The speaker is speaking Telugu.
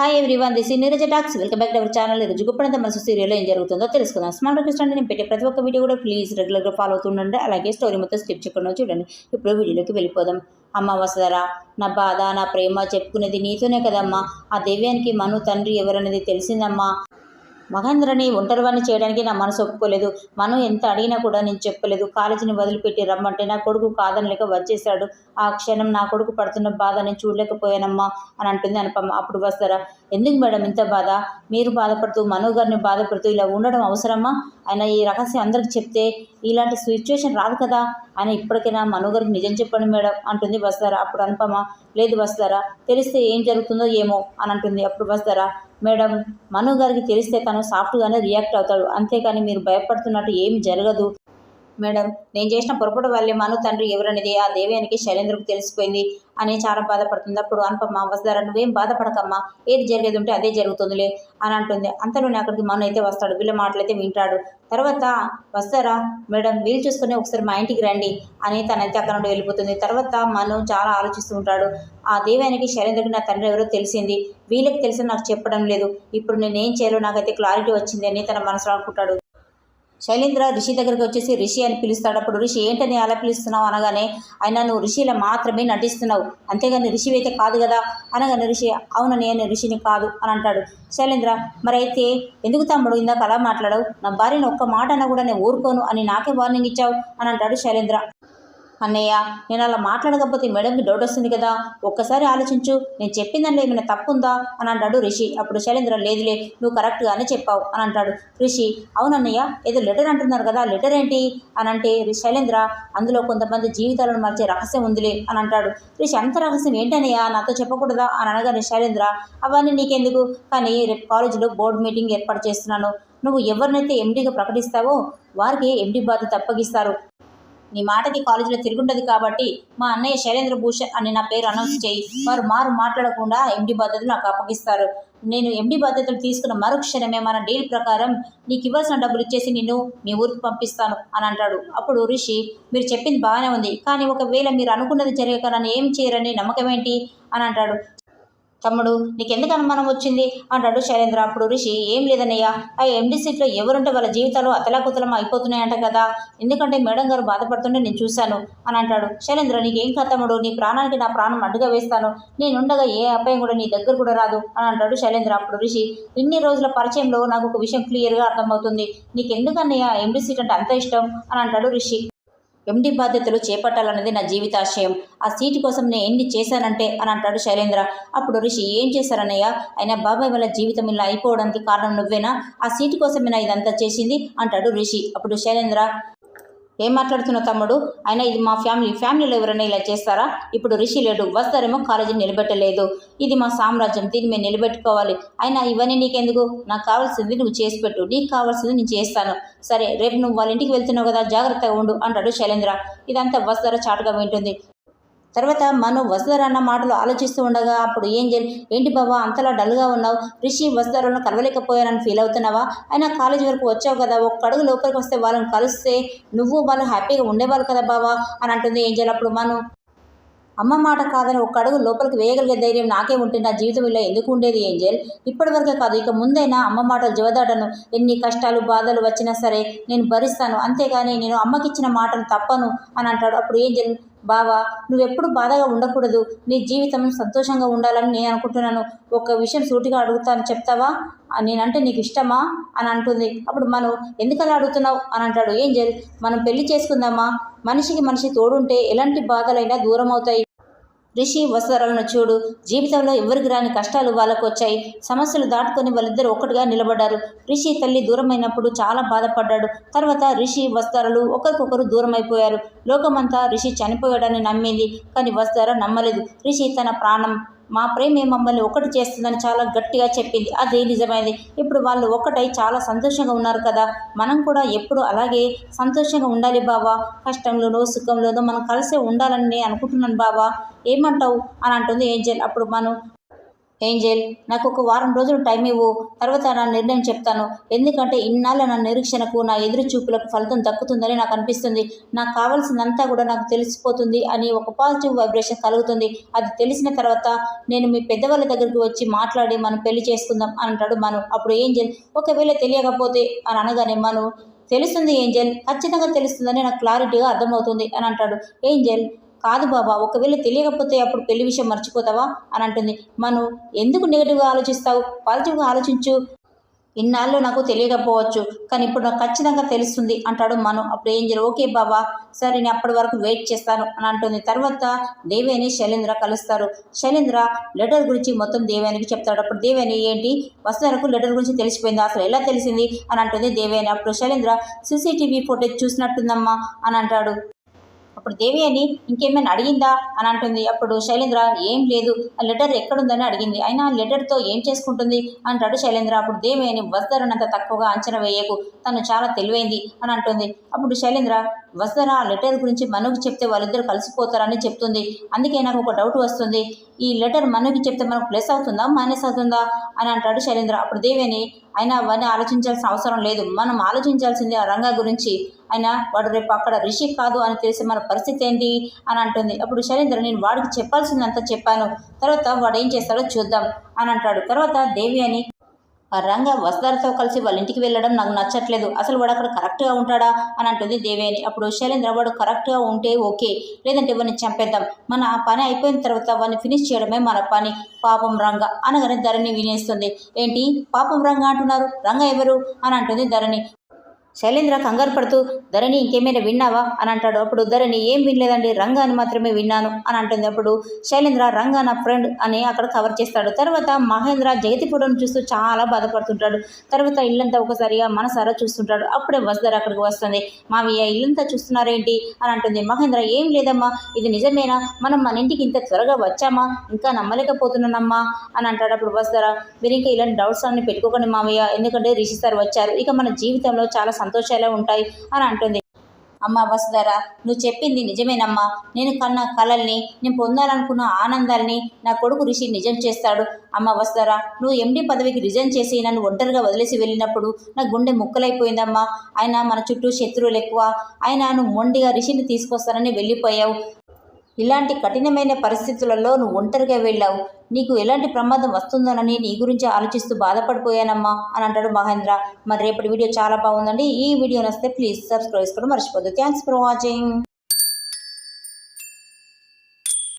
Hi everyone this Neeraja talks welcome back to our channel ఈరోజు గుప్పనంత మనసు సీరియల్లో ఏం జరుగుతుందో తెలుసుకుందాం. స్మాల్ రిక్వెస్ట్ అంటే నేను పెట్టే ప్రతి ఒక్క వీడియో కూడా ప్లీజ్ రెగ్యులర్గా ఫాలో అవుతుండండి. అలాగే స్టోరీ మొత్తం స్కిప్ చేయకుండా చూడండి. ఇప్పుడు వీడియోలోకి వెళ్ళిపోదాం. అమ్మ వసదరా నా బాధ నా ప్రేమ చెప్పుకునేది నీతోనే కదమ్మా. ఆ దెవ్యానికి మను తండ్రి ఎవరనేది తెలిసిందమ్మా. మహేంద్రని ఒంటరివాణ్ణి చేయడానికి నా మనసు ఒప్పుకోలేదు. మనం ఎంత అడిగినా కూడా నేను చెప్పలేదు. కాలేజీని వదిలిపెట్టి రమ్మంటే నా కొడుకు కాదనలేక వచ్చేసాడు ఆ క్షణం నా కొడుకు పడుతున్న బాధ నేను చూడలేకపోయానమ్మా అని అంటుంది అనుపమ్మ అప్పుడు వస్తారా ఎందుకు మేడం ఇంత బాధ? మీరు బాధపడుతూ మనో గారిని బాధపడుతూ ఇలా ఉండడం అవసరమా? ఆయన ఈ రహస్యం అందరికి చెప్తే ఇలాంటి సిచ్యువేషన్ రాదు కదా అని ఇప్పటికైనా మను నిజం చెప్పండి మేడం అంటుంది వస్తారా? అప్పుడు అనుపమ లేదు వస్తారా? తెలిస్తే ఏం జరుగుతుందో ఏమో అని అంటుంది. అప్పుడు వస్తారా? మేడం మను గారికి తెలిస్తే తను సాఫ్ట్గానే రియాక్ట్ అవుతాడు. అంతేకాని మీరు భయపడుతున్నట్టు ఏమి జరగదు. మేడం. నేను చేసిన పొరపాటు వల్లే మను తండ్రి ఎవరనేది ఆ దేవయానికి శైలేంద్రకు తెలిసిపోయింది. అని చాలా బాధపడుతుంది. అప్పుడు అనుపమ్మ వస్తారా నువ్వేం బాధపడకమ్మా. ఏది జరిగేది ఉంటే అదే జరుగుతుందిలే అని అంటుంది. అంతలోనే అక్కడికి మను అయితే వస్తాడు. వీళ్ళ మాటలైతే వింటాడు. తర్వాత వస్తారా మేడం? వీలు చూసుకుని ఒకసారి మా ఇంటికి రండి అని తనైతే అక్కడ నుండి వెళ్ళిపోతుంది. తర్వాత మను చాలా ఆలోచిస్తూ ఉంటాడు. ఆ దేవానికి శైలేంద్రకి నా తండ్రి ఎవరో తెలిసింది. వీళ్ళకి తెలిసి నాకు చెప్పడం లేదు. ఇప్పుడు నేను ఏం చేయాలో నాకైతే క్లారిటీ వచ్చింది అని తన మనసులో అనుకుంటాడు. శైలేంద్ర రిషి దగ్గరికి వచ్చేసి రిషి అని పిలుస్తాడు అప్పుడు రిషి ఏంటని అలా పిలుస్తున్నావు? అనగానే అయినా నువ్వు రిషిలా మాత్రమే నటిస్తున్నావు. అంతేగాని రిషి అయితే కాదు కదా? అనగానే రిషి అవును నేను రిషిని కాదు అని అంటాడు. శైలేంద్ర మరి అయితే ఎందుకు తమ్ముడు ఇందాక అలా మాట్లాడావు? నా భార్యను ఒక్క మాట అన్న కూడా నేను ఊరుకోను అని నాకే వార్నింగ్ ఇచ్చావు అని అంటాడు శైలేంద్ర. అన్నయ్య నేను అలా మాట్లాడకపోతే మేడంకి డౌట్ వస్తుంది కదా. ఒక్కసారి ఆలోచించు. నేను చెప్పిన దాంట్లో ఏమైనా తప్పుందా? అని అంటాడు రిషి. అప్పుడు శైలేంద్ర లేదులే నువ్వు కరెక్ట్గానే చెప్పావు అని అంటాడు రిషి. అవునన్నయ్య ఏదో లెటర్ అంటున్నారు కదా లెటర్ ఏంటి? అని అంటే శైలేంద్ర అందులో కొంతమంది జీవితాలను మార్చే రహస్యం ఉందిలే అని అంటాడు రిషి. అంత రహస్యం ఏంటన్నయ్య నాతో చెప్పకూడదా? అని అనగానే శైలేంద్ర అవన్నీ నీకెందుకు? కానీ రేపు కాలేజీలో బోర్డు మీటింగ్ ఏర్పాటు చేస్తున్నాను. నువ్వు ఎవరినైతే ఎండీగా ప్రకటిస్తావో వారికి ఎండీ బాధ్యత అప్పగిస్తారు. నీ మాటకి కాలేజీలో తిరుగుండదు కాబట్టి మా అన్నయ్య శైలేంద్ర భూషణ్ అని నా పేరు అనౌన్స్ చేయి. వారు మారు మాట్లాడకుండా ఎండి బాధ్యతలు నాకు అప్పగిస్తారు. నేను ఎండి బాధ్యతలు తీసుకున్న మరుక్షణమే మన డీల్ ప్రకారం నీకు ఇవ్వాల్సిన డబ్బులు ఇచ్చేసి నిన్ను మీ ఊరికి పంపిస్తాను అని అంటాడు. అప్పుడు రిషి మీరు చెప్పింది బాగానే ఉంది. కానీ ఒకవేళ మీరు అనుకున్నది జరగక నన్ను ఏం చేయరని నమ్మకం ఏంటి? అని అంటాడు. తమ్ముడు నీకెందుకు అనుమానం వచ్చింది? అంటాడు శైలేంద్ర. అప్పుడు ఋషి ఏం లేదన్నయ్య. ఆ ఎండి సీట్లో ఎవరుంటే వాళ్ళ జీవితాలు అతలాకుతలం అయిపోతున్నాయంట కదా. ఎందుకంటే మేడం గారు బాధపడుతుంటే నేను చూశాను అని అంటాడు. శైలేంద్ర నీకేం కాదు తమ్ముడు నీ ప్రాణానికి నా ప్రాణం అడ్డుగా వేస్తాను. నేనుండగా ఏ అపాయం కూడా నీ దగ్గర కూడా రాదు అని అంటాడు శైలేంద్ర. అప్పుడు ఋషి ఇన్ని రోజుల పరిచయంలో నాకు ఒక విషయం క్లియర్గా అర్థమవుతుంది. నీకెందుకన్నయ్య? ఎండి సీట్ అంటే అంత ఇష్టం అని అంటాడు ఋషి ఎండి బాధ్యతలు చేపట్టాలన్నది నా జీవితాశయం. ఆ సీటు కోసం నేను ఎన్ని చేశానంటే అని అంటాడు శైలేంద్ర. అప్పుడు ఋషి ఏం చేశారన్నయ్య? అయినా బాబాయ్ వాళ్ళ జీవితం ఇలా అయిపోవడానికి కారణం నువ్వేనా? ఆ సీటు కోసమేనా ఇదంతా చేసింది? అంటాడు రిషి. అప్పుడు శైలేంద్ర ఏం మాట్లాడుతున్నావు తమ్ముడు? అయినా ఇది మా ఫ్యామిలీ. ఫ్యామిలీలో ఎవరైనా ఇలా చేస్తారా? ఇప్పుడు రిషి లేడు వస్తారేమో కాలేజీ నిలబెట్టలేదు. ఇది మా సామ్రాజ్యం దీన్ని మేము నిలబెట్టుకోవాలి. అయినా ఇవన్నీ నీకెందుకు? నాకు కావాల్సింది నువ్వు చేసి పెట్టు. నీకు కావాల్సింది నేను చేస్తాను. సరే రేపు నువ్వు వాళ్ళ ఇంటికి వెళ్తున్నావు కదా జాగ్రత్తగా ఉండు అంటాడు శైలేంద్ర. ఇదంతా వస్తారా చాటుగా వింటుంది. తర్వాత మనం వసుధర అన్న మాటలు ఆలోచిస్తూ ఉండగా అప్పుడు ఏం జరి ఏంటి బాబా అంతలా డల్గా ఉన్నావు? రిషి వసుధరను కలవలేకపోయానని ఫీల్ అవుతున్నావా? అయినా కాలేజీ వరకు వచ్చావు కదా ఒక్క అడుగు లోపలికి వస్తే వాళ్ళని కలిస్తే నువ్వు వాళ్ళు హ్యాపీగా ఉండేవాళ్ళు కదా బాబా అని అంటుంది ఏం చేయాలి అప్పుడు మనం. అమ్మ మాట కాదని ఒక్క అడుగు లోపలికి వేయగలిగే ధైర్యం నాకే ఉంటే నా జీవితం ఇలా ఎందుకు ఉండేది ఏంజల్? ఇప్పటివరకే కాదు ఇక ముందైనా అమ్మ మాటలు జవదాటను. ఎన్ని కష్టాలు బాధలు వచ్చినా సరే నేను భరిస్తాను. అంతేగాని నేను అమ్మకిచ్చిన మాటను తప్పను అని అంటాడు. అప్పుడు ఏంజల్ బావా నువ్వెప్పుడు బాధగా ఉండకూడదు. నీ జీవితం సంతోషంగా ఉండాలని నేను అనుకుంటున్నాను. ఒక విషయం సూటిగా అడుగుతాను చెప్తావా? నేనంటే నీకు ఇష్టమా? అని అంటుంది. అప్పుడు మనం ఎందుకలా అడుగుతున్నావు? అని అంటాడు. ఏంజల్ మనం పెళ్ళి చేసుకుందామా? మనిషికి మనిషి తోడుంటే ఎలాంటి బాధలైనా దూరం అవుతాయి రిషి వసరాలను చూడు. జీవితంలో ఎవరికి రాని కష్టాలు వాళ్ళకు వచ్చాయి సమస్యలు దాటుకొని వాళ్ళిద్దరు ఒక్కటిగా నిలబడ్డారు. రిషి తల్లి దూరమైనప్పుడు చాలా బాధపడ్డాడు. తర్వాత రిషి వస్తారలు ఒకరికొకరు దూరమైపోయారు. లోకమంతా రిషి చనిపోయాడని నమ్మింది కానీ వస్తార నమ్మలేదు. రిషి తన ప్రాణం మా ప్రేమే మమ్మల్ని ఒకటి చేస్తుందని చాలా గట్టిగా చెప్పింది. అదే నిజమైంది. ఇప్పుడు వాళ్ళు ఒకటై చాలా సంతోషంగా ఉన్నారు కదా. మనం కూడా ఎప్పుడు అలాగే సంతోషంగా ఉండాలి బావా. కష్టంలోనో సుఖంలోనో మనం కలిసే ఉండాలని అనుకుంటున్నాను బావా. ఏమంటావు? అని అంటుంది ఏంజల్. అప్పుడు మనం ఏంజెల్ నాకు ఒక వారం రోజులు టైం ఇవ్వు. తర్వాత నా నిర్ణయం చెప్తాను. ఎందుకంటే ఇన్నాళ్ళ నా నిరీక్షణకు నా ఎదురు చూపులకు ఫలితం దక్కుతుందని నాకు అనిపిస్తుంది. నాకు కావాల్సిందంతా కూడా నాకు తెలిసిపోతుంది అని ఒక పాజిటివ్ వైబ్రేషన్ కలుగుతుంది. అది తెలిసిన తర్వాత నేను మీ పెద్దవాళ్ళ దగ్గరికి వచ్చి మాట్లాడి మనం పెళ్ళి చేసుకుందాం అని అంటాడు మను. అప్పుడు ఏంజెల్ ఒకవేళ తెలియకపోతే అని అనగానే మను తెలుస్తుంది ఏంజెల్ ఖచ్చితంగా తెలుస్తుందని నాకు క్లారిటీగా అర్థమవుతుంది అని అంటాడు. ఏంజెల్ కాదు బాబా ఒకవేళ తెలియకపోతే అప్పుడు పెళ్ళి విషయం మర్చిపోతావా? అని అంటుంది. మను ఎందుకు నెగిటివ్గా ఆలోచిస్తావు? పాజిటివ్గా ఆలోచించు. ఇన్నాళ్ళు నాకు తెలియకపోవచ్చు కానీ ఇప్పుడు నాకు ఖచ్చితంగా తెలుస్తుంది అంటాడు మను. అప్పుడు ఏం జరు ఓకే బాబా సరే నేను అప్పటి వరకు వెయిట్ చేస్తాను అని అంటుంది. తర్వాత దేవేని శైలేంద్ర కలుస్తారు. శైలేంద్ర లెటర్ గురించి మొత్తం దేవేనికి చెప్తాడు. అప్పుడు దేవేని ఏంటి? వసుధరకు లెటర్ గురించి తెలిసిపోయింది? అసలు ఎలా తెలిసింది? అని అంటుంది దేవేని అప్పుడు శైలేంద్ర సీసీటీవీ ఫుటేజ్ చూసినట్టుందమ్మా అని అంటాడు. అప్పుడు దేవి అని ఇంకేమైనా అడిగిందా? అని అంటుంది. అప్పుడు శైలేంద్ర ఏం లేదు ఆ లెటర్ ఎక్కడుందని అడిగింది. అయినా ఆ లెటర్తో ఏం చేసుకుంటుంది? అంటాడు శైలేంద్ర. అప్పుడు దేవి అని వస్తారనంత తక్కువగా అంచనా వేయకు. తను చాలా తెలివైంది అని అంటుంది. అప్పుడు శైలేంద్ర వస్తారా ఆ లెటర్ గురించి మనుకి చెప్తే వాళ్ళిద్దరు కలిసిపోతారని చెప్తుంది. అందుకే నాకు ఒక డౌట్ వస్తుంది. ఈ లెటర్ మనుకి చెప్తే మనకు ప్లస్ అవుతుందా మైనస్ అవుతుందా? అని అంటాడు శైలేంద్ర. అప్పుడు దేవేని అయినా అవన్నీ ఆలోచించాల్సిన అవసరం లేదు. మనం ఆలోచించాల్సింది ఆ రంగా గురించి. అయినా వాడు రేపు అక్కడ రిషి కాదు అని తెలిసి మన పరిస్థితి ఏంటి అని అంటుంది. అప్పుడు శైలేంద్ర నేను వాడికి చెప్పాల్సిందంతా చెప్పాను. తర్వాత వాడు ఏం చేస్తాడో చూద్దాం అని అంటాడు. తర్వాత దేవి అని రంగ వస్తారతో కలిసి వాళ్ళ ఇంటికి వెళ్ళడం నాకు నచ్చట్లేదు. అసలు వాడు అక్కడ కరెక్ట్గా ఉంటాడా? అని అంటుంది దేవేని అప్పుడు శైలేంద్ర వాడు కరెక్ట్గా ఉంటే ఓకే. లేదంటే వాడిని చంపేద్దాం. మన ఆ పని అయిపోయిన తర్వాత వాడిని ఫినిష్ చేయడమే మన పని. పాపం రంగ అనగానే ధరణి వినేస్తుంది. ఏంటి? పాపం రంగ అంటున్నారు. రంగ ఎవరు? అని అంటుంది ధరణి. శైలేంద్ర కంగారు పడుతూ ధరణి ఇంకేమైనా విన్నావా? అని అంటాడు. అప్పుడు ధరణి ఏం వినలేదండి. రంగా అని మాత్రమే విన్నాను. అని అంటుంది. అప్పుడు శైలేంద్ర రంగా నా ఫ్రెండ్ అని అక్కడ కవర్ చేస్తాడు. తర్వాత మహేంద్ర జగతి ఫోటోను చూస్తూ చాలా బాధపడుతుంటాడు. తర్వాత ఇల్లంతా ఒకసారిగా మనసారా చూస్తుంటాడు. అప్పుడే వసుధర అక్కడికి వస్తుంది. మావయ్య ఇల్లంతా చూస్తున్నారేంటి? అని అంటుంది. మహేంద్ర ఏం లేదమ్మా. ఇది నిజమేనా? మనం మన ఇంటికి ఇంత త్వరగా వచ్చామా? ఇంకా నమ్మలేకపోతున్నానమ్మా. అని అంటాడు. అప్పుడు వసుధర మీరు ఇంకా ఇలాంటి డౌట్స్ అన్ని పెట్టుకోకండి మావయ్య. ఎందుకంటే రిషి సార్ వచ్చారు. ఇక మన జీవితంలో చాలా సంతోషాలే ఉంటాయి అని అంటుంది. అమ్మ వసుధర నువ్వు చెప్పింది నిజమేనమ్మా. నేను కన్న కలల్ని నేను పొందాలనుకున్న ఆనందాల్ని నా కొడుకు రిషి నిజం చేస్తాడు. అమ్మ వసుధర నువ్వు ఎండి పదవికి రిజైన్ చేసి నన్ను ఒంటరిగా వదిలేసి వెళ్ళినప్పుడు నా గుండె ముక్కలైపోయిందమ్మా. ఆయన మన చుట్టూ శత్రువులు ఎక్కువ. ఆయన నువ్వు మొండిగా రిషిని తీసుకొస్తానని వెళ్ళిపోయావు. ఇలాంటి కఠినమైన పరిస్థితులలో నువ్వు ఒంటరిగా వెళ్ళావు. నీకు ఎలాంటి ప్రమాదం వస్తుందోనని నీ గురించి ఆలోచిస్తూ బాధపడిపోయానమ్మా అని అంటాడు మహేంద్ర. మరి రేపటి వీడియో చాలా బాగుందండి. ఈ వీడియో నస్తే ప్లీజ్ సబ్స్క్రైబ్ చేసుకోవడం మర్చిపోద్దు థ్యాంక్స్ ఫర్ వాచింగ్.